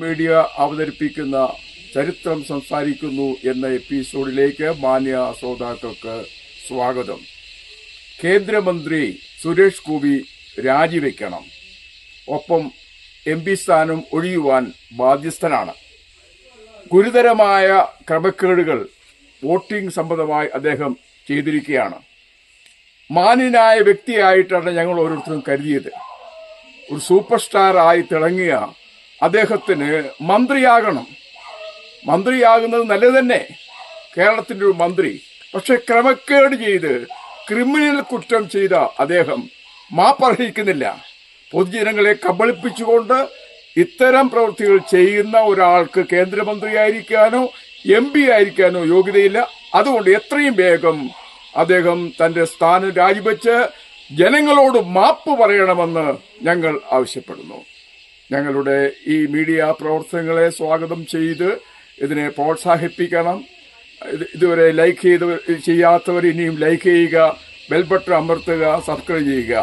Media അവതരിപ്പിക്കുന്ന ചരിത്രം സംസാരിക്കുന്നു എന്ന എപ്പിസോഡിലേക്ക് മാന്യ ശ്രോതാക്കൾക്ക് സ്വാഗതം. കേന്ദ്രമന്ത്രി സുരേഷ് ഗോപി രാജിവെക്കണം. ഒപ്പം എം പി സ്ഥാനം ഒഴിയുവാൻ ബാധ്യസ്ഥനാണ്. ഗുരുതരമായ ക്രമക്കേടുകൾ വോട്ടിംഗ് സംബന്ധമായി അദ്ദേഹം ചെയ്തിരിക്കുകയാണ്. മാന്യനായ വ്യക്തിയായിട്ടാണ് ഞങ്ങൾ ഓരോരുത്തരും കരുതിയത്. ഒരു സൂപ്പർ സ്റ്റാർ ആയി തിളങ്ങിയ അദ്ദേഹത്തിന് മന്ത്രിയാകണം. മന്ത്രിയാകുന്നത് നല്ലത് തന്നെ. കേരളത്തിന്റെ ഒരു മന്ത്രി. പക്ഷെ ക്രമക്കേട് ചെയ്ത് ക്രിമിനൽ കുറ്റം ചെയ്ത അദ്ദേഹം മാപ്പർഹിക്കുന്നില്ല. പൊതുജനങ്ങളെ കബളിപ്പിച്ചുകൊണ്ട് ഇത്തരം പ്രവൃത്തികൾ ചെയ്യുന്ന ഒരാൾക്ക് കേന്ദ്രമന്ത്രിയായിരിക്കാനോ എം പി ആയിരിക്കാനോ യോഗ്യതയില്ല. അതുകൊണ്ട് എത്രയും വേഗം അദ്ദേഹം തന്റെ സ്ഥാനം രാജിവെച്ച് ജനങ്ങളോട് മാപ്പ് പറയണമെന്ന് ഞങ്ങൾ ആവശ്യപ്പെടുന്നു. ഞങ്ങളുടെ ഈ മീഡിയ പ്രവർത്തനങ്ങളെ സ്വാഗതം ചെയ്ത് ഇതിനെ പ്രോത്സാഹിപ്പിക്കണം. ഇത് ഇതുവരെ ലൈക്ക് ചെയ്ത് ചെയ്യാത്തവർ ഇനിയും ലൈക്ക് ചെയ്യുക ബെൽബട്ടൺ അമർത്തുക സബ്സ്ക്രൈബ് ചെയ്യുക.